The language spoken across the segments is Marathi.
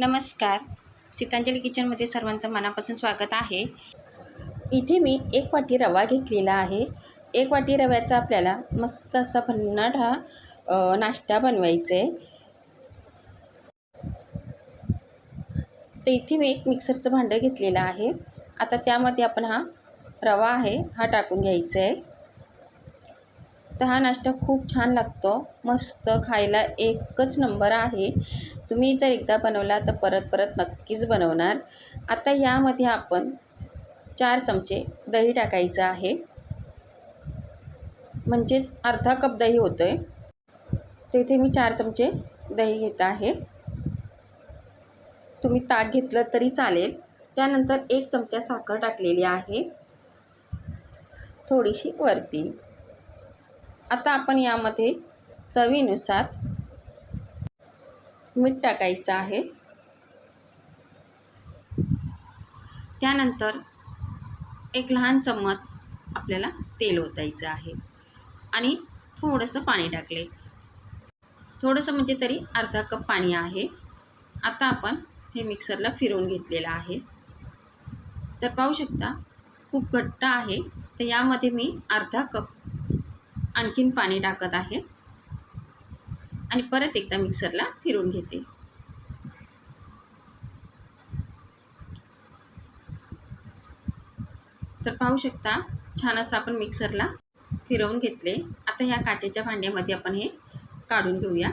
नमस्कार. सीतांजली किचनमध्ये सर्वांचं मनापासून स्वागत आहे. इथे मी एक वाटी रवा घेतलेला आहे. एक वाटी रव्याचा आपल्याला मस्त असा भन्नाट हा नाश्ता बनवायचा आहे. तर इथे मी एक मिक्सरचं भांडं घेतलेलं आहे. आता त्यामध्ये आपण हा रवा आहे हा टाकून घ्यायचा आहे. तर हा नाश्ता खूप छान लागतो. मस्त खायला एकच नंबर आहे. तुम्ही जर एकदा बनवला तर परत परत नक्कीच बनवणार. आता यामध्ये आपण चार चमचे दही टाकायचं आहे. म्हणजेच अर्धा कप दही होतो आहे तर इथे मी चार चमचे दही घेत आहे. तुम्ही ताक घेतलं तरी चालेल. त्यानंतर एक चमचा साखर टाकलेली आहे. थोडीशी वरती. आता आपण यामध्ये चवीनुसार मीठ टाकायचं आहे. त्यानंतर एक लहान चम्मच आपल्याला तेल ओतायचं आहे. आणि थोडंसं पाणी टाकले. थोडंसं म्हणजे तरी अर्धा कप पाणी आहे. आता आपण हे मिक्सरला फिरवून घेतलेलं आहे. तर पाहू शकता खूप घट्ट आहे. तर यामध्ये मी अर्धा कप आणखीन पाणी टाकत आहे. आणि परत एकदा मिक्सरला फिरवून घेते. तर पाहू शकता छान असं आपण मिक्सरला फिरवून घेतले. आता ह्या काचेच्या भांड्यामध्ये आपण हे काढून घेऊया.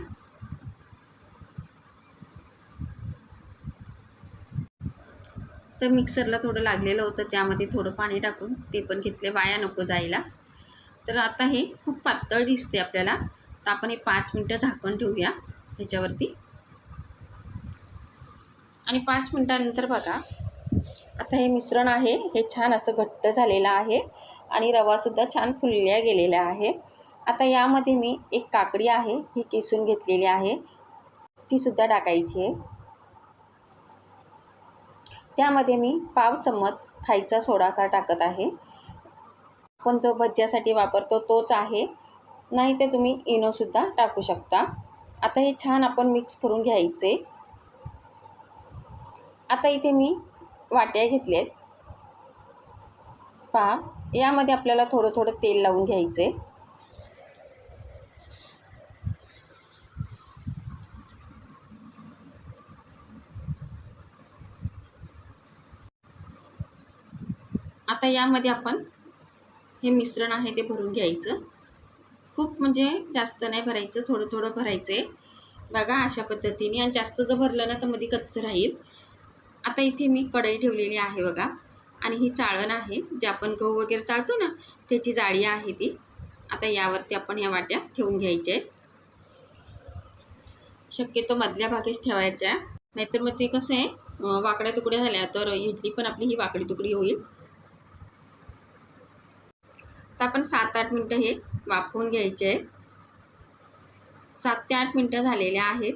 तर मिक्सरला थोडं लागलेलं होतं त्यामध्ये थोडं पाणी टाकून ते पण घेतले. वाया नको जायला. तर आता हे खूप पातळ दिसते आपल्याला. तर आपण हे पाच मिनटं झाकण ठेवूया ह्याच्यावरती. आणि पाच मिनटानंतर बघा आता हे मिश्रण आहे हे छान असं घट्ट झालेलं आहे आणि रवासुद्धा छान फुलल्या गेलेला आहे. आता यामध्ये मी एक काकडी आहे ही किसून घेतलेली आहे. तीसुद्धा टाकायची आहे. त्यामध्ये मी पाव चम्मच खायचा सोडाकार टाकत आहे. आपण जो भज्यासाठी वापरतो तोच आहे. नाही तर तुम्ही इनोसुद्धा टाकू शकता. आता हे छान आपण मिक्स करून घ्यायचे. आता इथे मी वाट्या घेतलेत पहा यामध्ये आपल्याला थोडं थोडं तेल लावून घ्यायचे. आता यामध्ये आपण हे मिश्रण आहे ते भरून घ्यायचं. खूप म्हणजे जास्त नाही भरायचं थोडं थोडं भरायचं आहे बघा अशा पद्धतीने. आणि जास्त जर भरलं ना तर मध्ये कच्चं राहील. आता इथे मी कढई ठेवलेली आहे बघा. आणि ही चाळण आहे. जे आपण गहू वगैरे चाळतो ना त्याची जाळी आहे ती. आता यावरती आपण या वाट्या ठेवून घ्यायच्या आहेत शक्यतो मधल्या भागेच ठेवायच्या. नाहीतर मग ते कसं आहे वाकड्या तुकड्या झाल्या तर इडली पण आपली ही वाकडी तुकडी होईल. आता आपण सात आठ मिनटं हे वाफवून घ्यायचे आहेत. सात ते आठ मिनटं झालेल्या आहेत.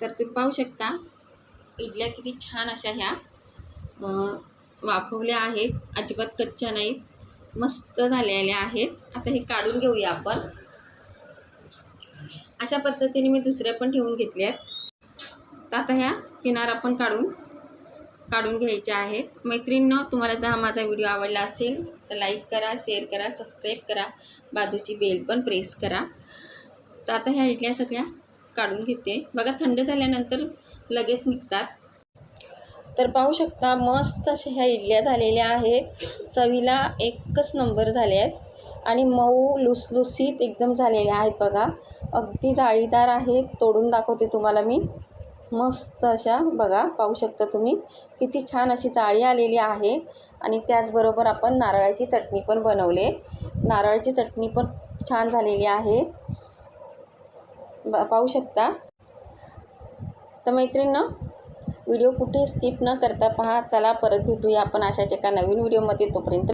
तर तुम्ही पाहू शकता इडल्या किती छान अशा ह्या वाफवल्या आहेत. अजिबात कच्च्या नाहीत मस्त झालेल्या आहेत. आता हे काढून घेऊया आपण. अशा पद्धतीने मी दुसऱ्या पण ठेवून घेतल्या आहेत तर आता ह्या किनार आपण काढून काढून घ्यायचे आहेत. मैत्रिणींनो तुम्हाला जर हा माझा व्हिडिओ आवडला असेल तर लाईक करा शेअर करा सबस्क्राईब करा. बाजूची बेल पण प्रेस करा. तर आता ह्या इडल्या सगळ्या काढून घेते. बघा थंड झाल्यानंतर लगेच निघतात. तर पाहू शकता मस्त अशा ह्या इडल्या झालेल्या आहेत. चवीला एकच नंबर झाले आहेत. आणि मऊ लुसलुसीत एकदम झालेल्या आहेत बघा. अगदी जाळीदार आहेत. तोडून दाखवते तुम्हाला मी. मस्त अशा बघा पाहू शकता तुम्ही. किती छान अशी जाळी आलेली आहे. आणि त्याचबरोबर आपण नारळाची चटणी पण बनवले नारळाची चटणी पण छान झालेली आहे. ब पाहू शकता. तर मैत्रिणीनं व्हिडिओ कुठे स्किप न करता पहा. चला परत भेटूया आपण अशाच एका नवीन व्हिडिओमध्ये. तोपर्यंत